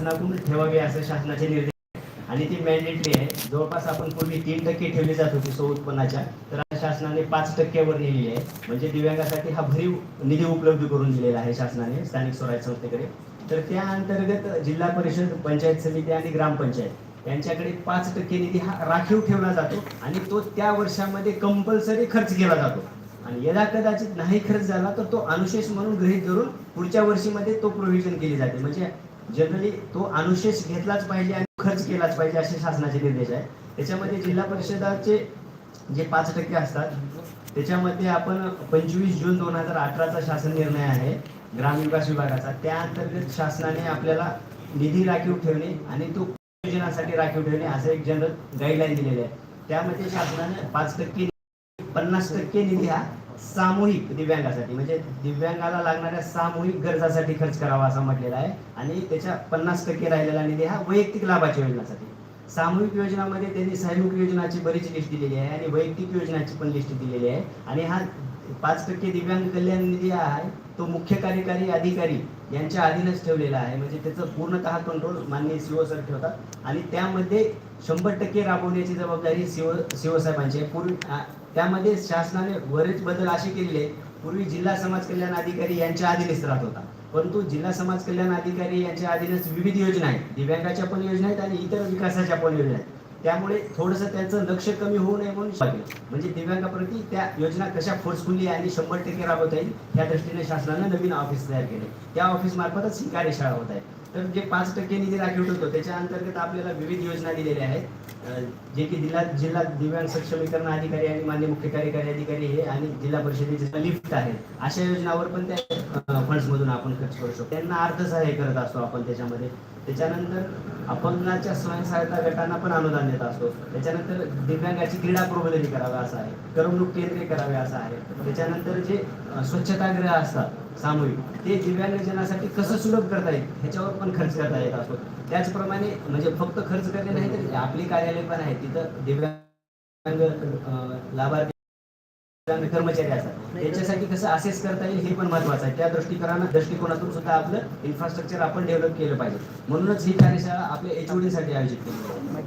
शासनाकडून ठेवावे असं शासनाचे निर्देश आणि ती मॅन्डेटरी आहे. जवळपास आपण पूर्वी तीन टक्के ठेवली जात होती सो उत्पन्नाच्या. तर शासनाने पाच टक्क्यावर नेलेली आहे. म्हणजे दिव्यांगासाठी हा भरीव निधी उपलब्ध करून दिलेला आहे शासनाने स्थानिक स्वराज्य संस्थेकडे. तर त्या अंतर्गत जिल्हा परिषद पंचायत समिती आणि ग्रामपंचायत यांच्याकडे पाच टक्के निधी हा राखीव ठेवला जातो आणि तो त्या वर्षामध्ये कंपल्सरी खर्च केला जातो. आणि यदा कदाचित नाही खर्च झाला तर तो अनुशेष म्हणून गृहीत धरून पुढच्या वर्षीमध्ये तो प्रोव्हिजन केली जाते. म्हणजे जनरली तो अनुशेष घेतलाच पाहिजे आणि खर्च केलाच पाहिजे असे शासनाचे निर्देश आहे. त्याच्यामध्ये जिल्हा परिषदाचे जे पाच टक्के असतात त्याच्यामध्ये आपण पंचवीस जून दोन हजार अठराचा शासन निर्णय आहे ग्रामविकास विभागाचा. त्या अंतर्गत शासनाने आपल्याला निधी राखीव ठेवणे आणि तो योजनासाठी राखीव ठेवणे असं एक जनरल गाईडलाईन दिलेली आहे. त्यामध्ये शासनाने पाच टक्के पन्नास टक्के निधी हा सामूहिक दिव्यांगासाठी म्हणजे दिव्यांगाला लागणाऱ्या सामूहिक गरजासाठी खर्च करावा असं म्हटलेला आहे. आणि त्याच्या पन्नास टक्के राहिलेला निधी हा वैयक्तिक लाभाच्या योजनासाठी. सामूहिक योजनामध्ये त्यांनी सामूहिक योजनाची बरीच लिस्ट दिलेली आहे आणि वैयक्तिक योजनाची पण लिस्ट दिलेली आहे. आणि हा पाच टक्के दिव्यांग कल्याण निधी आहे तो मुख्य कार्यकारी अधिकारी यांच्या अधीनच ठेवलेला आहे. म्हणजे त्याचं पूर्णतः कंट्रोल माननीय सीओ सर ठेवतात. आणि त्यामध्ये शंभर टक्के राबवण्याची जबाबदारी सीओ सीओ साहेबांची आहे. पूर्वी त्यामध्ये शासनाने बरेच बदल असे केलेले पूर्वी जिल्हा समाज कल्याण अधिकारी यांच्या अधीनच राहत होता. परंतु जिल्हा समाज कल्याण अधिकारी यांच्या अधीनच विविध योजना आहेत. दिव्यांगाच्या पण योजना आहेत आणि इतर विकासाच्या पण योजना आहेत. त्यामुळे थोडंसं त्यांचं लक्ष कमी होऊ नये म्हणून पाहिजे म्हणजे दिव्यांगाप्रती त्या योजना कशा फोर्सफुली आणि शंभर टक्के राबवता येईल या दृष्टीने शासनानं नवीन ऑफिस तयार केले. त्या ऑफिस मार्फतच ही कार्यशाळा होत आहे. तर जे पाच टक्के निधी राखीव ठेवतो त्याच्या अंतर्गत आपल्याला विविध योजना दिलेल्या आहेत. जे की जिल्हा जिल्हा दिव्यांग सक्षमीकरण अधिकारी आणि मान्य मुख्य कार्यकारी अधिकारी हे आणि जिल्हा परिषदेचे लिफ्ट आहे अशा योजनावर पण त्या फंड्स मधून आपण खर्च करू शकतो. त्यांना अर्थसहाय्य करत असतो आपण त्याच्यामध्ये. त्याच्यानंतर अपंगाच्या स्वयंसहायता गटांना पण अनुदान देत असतो. त्याच्यानंतर दिव्यांगाची क्रीडा प्रबोधनी करावी असं आहे. करमणूक केंद्रे करावे असं आहे. त्याच्यानंतर जे स्वच्छतागृह असतात सामूहिक ते दिव्यांगजनासाठी कसं सुलभ करता येईल ह्याच्यावर पण खर्च करता येत असतो. त्याचप्रमाणे म्हणजे फक्त खर्च करणे नाही तर आपली कार्यालय पण आहे तिथं दिव्यांग लाभार्थी कर्मचारी असतात. त्याच्यासाठी कसं असेस करता येईल हे पण महत्वाचं आहे. त्या दृष्टिकोनानं दृष्टिकोनातून सुद्धा आपलं इन्फ्रास्ट्रक्चर आपण डेव्हलप केलं पाहिजे. म्हणूनच ही कार्यशाळा आपल्या एच साठी आयोजित केली.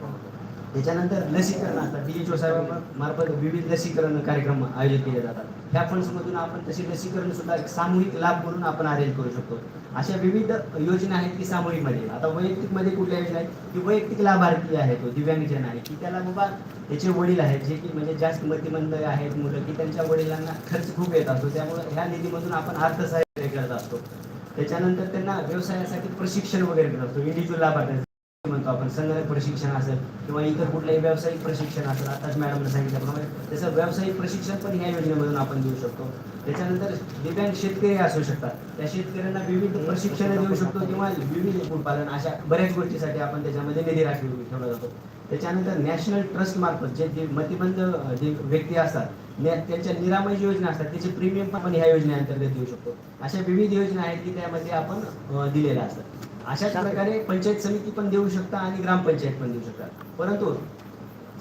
त्याच्यानंतर लसीकरण असतात डी एच ओ साहेबांमार्फत विविध लसीकरण कार्यक्रम आयोजित केले जातात. ह्या फंड्समधून आपण तशी लसीकरण सुद्धा एक सामूहिक लाभ म्हणून आपण अरेंज करू शकतो. अशा विविध योजना आहेत की सामूहिकमध्ये. आता वैयक्तिकमध्ये कुठल्या योजना आहेत? की वैयक्तिक लाभार्थी आहे तो दिव्यांगजन आहे की त्याला बाबा त्याचे वडील आहेत जे की म्हणजे जास्त मतिमंद आहेत मुलं की त्यांच्या वडिलांना खर्च खूप येत असतो. त्यामुळे ह्या निधीमधून आपण अर्थसहाय्य करत असतो. त्याच्यानंतर त्यांना व्यवसायासाठी प्रशिक्षण वगैरे करत असतो. इंडिव्हिज्युअल लाभार्थी म्हणतो आपण. संगणक प्रशिक्षण असेल किंवा इतर कुठलंही व्यावसायिक प्रशिक्षण असेल आताच मॅडमने सांगितल्याप्रमाणे त्याचं व्यावसायिक प्रशिक्षण पण ह्या योजनेमधून आपण देऊ शकतो. त्याच्यानंतर दिव्यांग शेतकरी असू शकतात. त्या शेतकऱ्यांना विविध प्रशिक्षण देऊ शकतो किंवा विविध कुक्कुटपालन अशा बऱ्याच गोष्टीसाठी आपण त्याच्यामध्ये निधी राखीव ठेवला जातो. त्याच्यानंतर नॅशनल ट्रस्ट मार्फत जे मतिबंध जे व्यक्ती असतात त्यांच्या निरामय योजना असतात त्याचे प्रीमियम पण आपण ह्या योजनेअंतर्गत देऊ शकतो. अशा विविध योजना आहेत की त्यामध्ये आपण दिलेल्या असतात. अशाच प्रकारे पंचायत समिती पण देऊ शकता आणि ग्रामपंचायत पण देऊ शकतात परंतु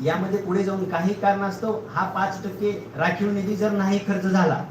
यामध्ये पुढे जाऊन काही कारणास्तव हा पाच टक्के राखीव निधी जर नाही खर्च झाला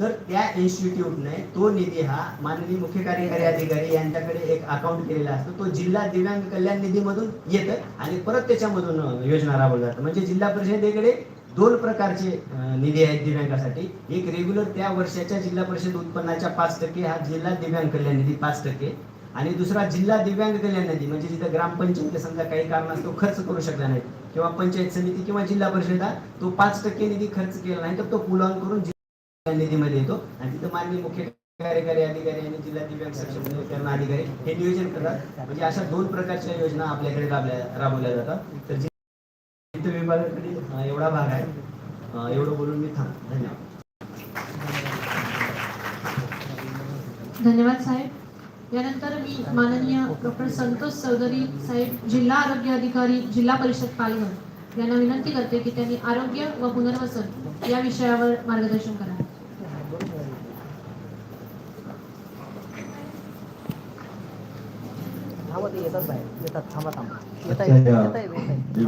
तर त्या इन्स्टिट्यूटने तो निधी हा माननीय मुख्य कार्यकारी अधिकारी यांच्याकडे एक अकाउंट केलेला असतो. तो जिल्हा दिव्यांग कल्याण निधीमधून येतं आणि परत त्याच्यामधून योजना राबवली जातात. म्हणजे जिल्हा परिषदेकडे दोन प्रकारचे निधी आहेत दिव्यांगासाठी. एक रेग्युलर त्या वर्षाच्या जिल्हा परिषद उत्पन्नाच्या पाच टक्के हा जिल्हा दिव्यांग कल्याण निधी पाच टक्के. आणि दुसरा जिल्हा दिव्यांग कल्याण निधी म्हणजे जिथं ग्रामपंचायत समजा काही कारणास्तव खर्च करू शकला नाही. किंवा पंचायत समिती किंवा जिल्हा परिषद तो पाच टक्के निधी खर्च केला नाही तर तो पुल ऑन करून जिल्हा निधीमध्ये येतो. आणि तिथं माननीय मुख्य कार्यकारी अधिकारी आणि जिल्हा दिव्यांग सक्षमीकरण अधिकारी हे नियोजन करतात. म्हणजे अशा दोन प्रकारच्या योजना आपल्याकडे राबल्या राबवल्या जातात. तर वित्त विभागाकडे एवढा भाग आहे. एवढं बोलून मी थांब धन्यवाद. धन्यवाद साहेब. यानंतर मी माननीय डॉक्टर संतोष चौधरी साहेब जिल्हा आरोग्य अधिकारी जिल्हा परिषद पालघर यांना विनंती करते की त्यांनी आरोग्य व पुनर्वसन या विषयावर मार्गदर्शन करावे येतात बाहेर. येतात थांबा थांबा. येत आहे